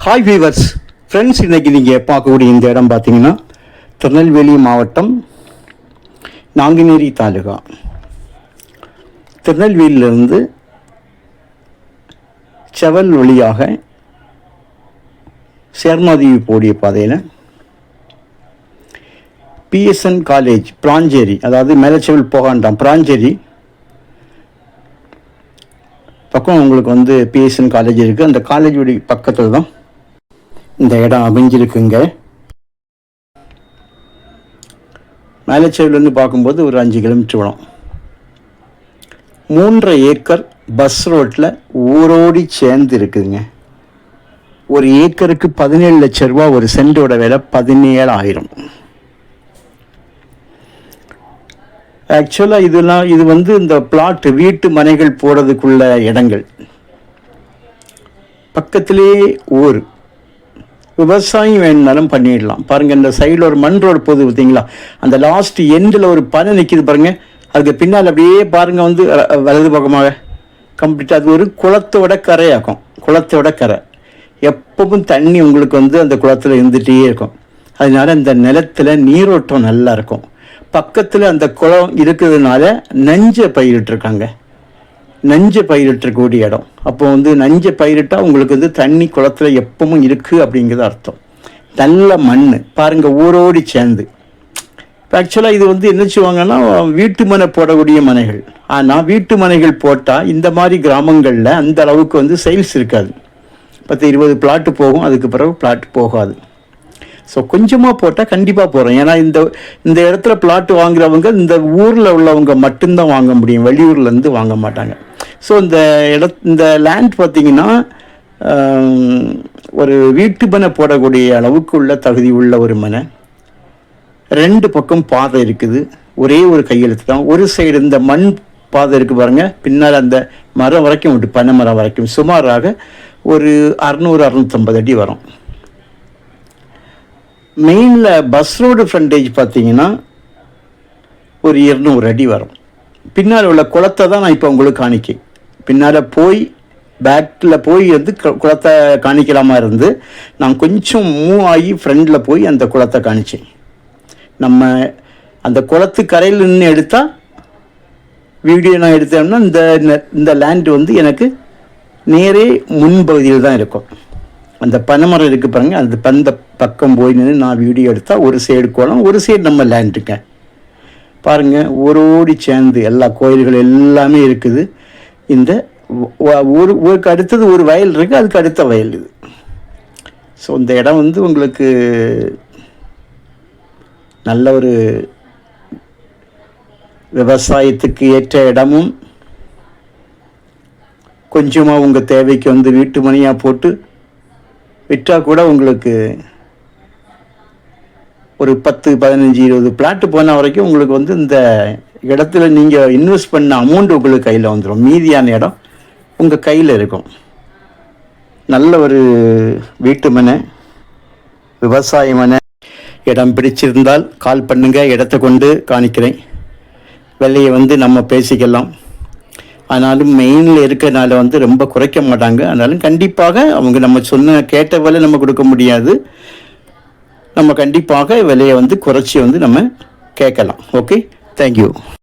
Hi viewers friends இன்றைக்கி நீங்கள் பார்க்கக்கூடிய இந்த இடம் பார்த்தீங்கன்னா திருநெல்வேலி மாவட்டம் நாங்குநேரி தாலுகா. திருநெல்வேலியிலிருந்து செவல் வழியாக சேர்மாதேவி போடிய பாதையில் பிஎஸ்என் காலேஜ் பிராஞ்சேரி அதாவது மேலச்செவல் போகாண்டாம் பிராஞ்சேரி பக்கம் உங்களுக்கு வந்து பிஎஸ்என் காலேஜ் இருக்குது அந்த காலேஜுடைய பக்கத்தில் தான் இந்த இடம் அமைஞ்சிருக்குங்க. மேலச்சேவிலேருந்து பார்க்கும்போது ஒரு அஞ்சு கிலோமீட்டர் வரும். மூன்றரை ஏக்கர் பஸ் ரோட்டில் ஊரோடி சேர்ந்து இருக்குதுங்க. ஒரு ஏக்கருக்கு பதினேழு லட்ச ரூபா ஒரு சென்டோட விலை பதினேழாயிரம். ஆக்சுவலாக இதெல்லாம் இது வந்து இந்த பிளாட் வீட்டு மனைகள் போடுறதுக்குள்ள இடங்கள். பக்கத்திலே ஊர். விவசாயம் வேணுனாலும் பண்ணிடலாம். பாருங்கள் இந்த சைடில் ஒரு மண் ரோடு போகுது பார்த்தீங்களா? அந்த லாஸ்ட் எண்டில் ஒரு பனை நிற்கிது பாருங்கள் அதுக்கு பின்னால் அப்படியே பாருங்கள் வந்து வலது பக்கமாக. கம்ப்ளீட்டாக அது ஒரு குளத்தோட கரையாக்கும் குளத்தோட கரை. எப்பவும் தண்ணி உங்களுக்கு வந்து அந்த குளத்தில் இருந்துகிட்டே இருக்கும். அதனால இந்த நிலத்தில் நீரோட்டம் நல்லா இருக்கும். பக்கத்தில் அந்த குளம் இருக்கிறதுனால நஞ்சை பயிரிட்டுருக்காங்க. நஞ்சை பயிரிட்டக்கூடிய இடம். அப்போ வந்து நஞ்சை பயிரிட்டால் உங்களுக்கு வந்து தண்ணி குளத்துல எப்பவும் இருக்குது அப்படிங்கிறது அர்த்தம். நல்ல மண் பாருங்கள் ஊரோடி சேர்ந்து. இப்போ ஆக்சுவலாக இது வந்து என்ன செய்வாங்கன்னா வீட்டு மனை போடக்கூடிய மனைகள். ஆனால் வீட்டு மனைகள் போட்டால் இந்த மாதிரி கிராமங்களில் அந்த அளவுக்கு வந்து சேல்ஸ் இருக்காது. பத்து இருபது பிளாட்டு போகும் அதுக்கு பிறகு பிளாட் போகாது. ஸோ கொஞ்சமாக போட்டால் கண்டிப்பாக போகிறோம் ஏன்னா இந்த இந்த இடத்துல பிளாட்டு வாங்குறவங்க இந்த ஊரில் உள்ளவங்க மட்டும்தான் வாங்க முடியும். வெளியூர்லேருந்து வாங்க மாட்டாங்க. ஸோ இந்த இட இந்த லேண்ட் பார்த்தீங்கன்னா ஒரு வீட்டு மனை போடக்கூடிய அளவுக்கு உள்ள தகுதி உள்ள ஒரு மனை. ரெண்டு பக்கம் பாதை இருக்குது. ஒரே ஒரு கையெழுத்து தான். ஒரு சைடு இந்த மண் பாதை இருக்குது பாருங்கள் பின்னால் அந்த மரம் வரைக்கும் உண்டு. பனை மரம் வரைக்கும். சுமாராக ஒரு அறநூறு அறநூற்றம்பது அடி வரும். மெயினில் பஸ் ரோடு ஃப்ரண்டேஜ் பார்த்தீங்கன்னா ஒரு இருநூறு அடி வரும். பின்னால் உள்ள குளத்தை தான் நான் இப்போ உங்களுக்கு காணிக்கேன் பின்னால் போய் பேக்கில் போய் வந்து குளத்தை காணிக்கலாமா இருந்து நான் கொஞ்சம் மூவ் ஆகி ஃப்ரண்டில் போய் அந்த குளத்தை காணிச்சேன். நம்ம அந்த குளத்து கரையில் நின்று எடுத்தால் வீடியோ நான் எடுத்தோம்னா இந்த இந்த லேண்டு வந்து எனக்கு நேரே முன்பகுதியில் தான் இருக்கும். அந்த பனைமரம் இருக்கு பாருங்க அந்த பந்த பக்கம் போய் நின்று நான் வீடியோ எடுத்தால் ஒரு சைடு குளம் ஒரு சைடு நம்ம லேண்டுங்க ஒரு ஓடி சேர்ந்து எல்லா கோயில்கள் எல்லாமே இருக்குது. இந்த ஒரு ஊருக்கு அடுத்தது ஒரு வயல் இருக்குது அதுக்கு அடுத்த வயல் இது. ஸோ இந்த இடம் வந்து உங்களுக்கு நல்ல ஒரு விவசாயத்துக்கு ஏற்ற இடமும் கொஞ்சமாக உங்கள் தேவைக்கு வந்து வீட்டு மணியாக போட்டு விற்றால் கூட உங்களுக்கு ஒரு பத்து பதினஞ்சு இருபது பிளாட்டு போன வரைக்கும் உங்களுக்கு வந்து இந்த இடத்துல நீங்கள் இன்வெஸ்ட் பண்ண அமௌண்ட் உங்களுக்கு கையில் வந்துடும் மீதியான இடம் உங்கள் கையில் இருக்கும். நல்ல ஒரு வீட்டு மனை விவசாய மனை இடம் பிடிச்சிருந்தால் கால் பண்ணுங்கள் இடத்த கொண்டு காணிக்கிறேன். விலையை வந்து நம்ம பேசிக்கலாம். ஆனாலும் மெயினில் இருக்கிறனால வந்து ரொம்ப குறைக்க மாட்டாங்க. ஆனாலும் கண்டிப்பாக அவங்க நம்ம சொன்ன கேட்ட விலை நம்ம கொடுக்க முடியாது. நம்ம கண்டிப்பாக விலையை வந்து குறைச்சி வந்து நம்ம கேட்கலாம். Okay Thank you.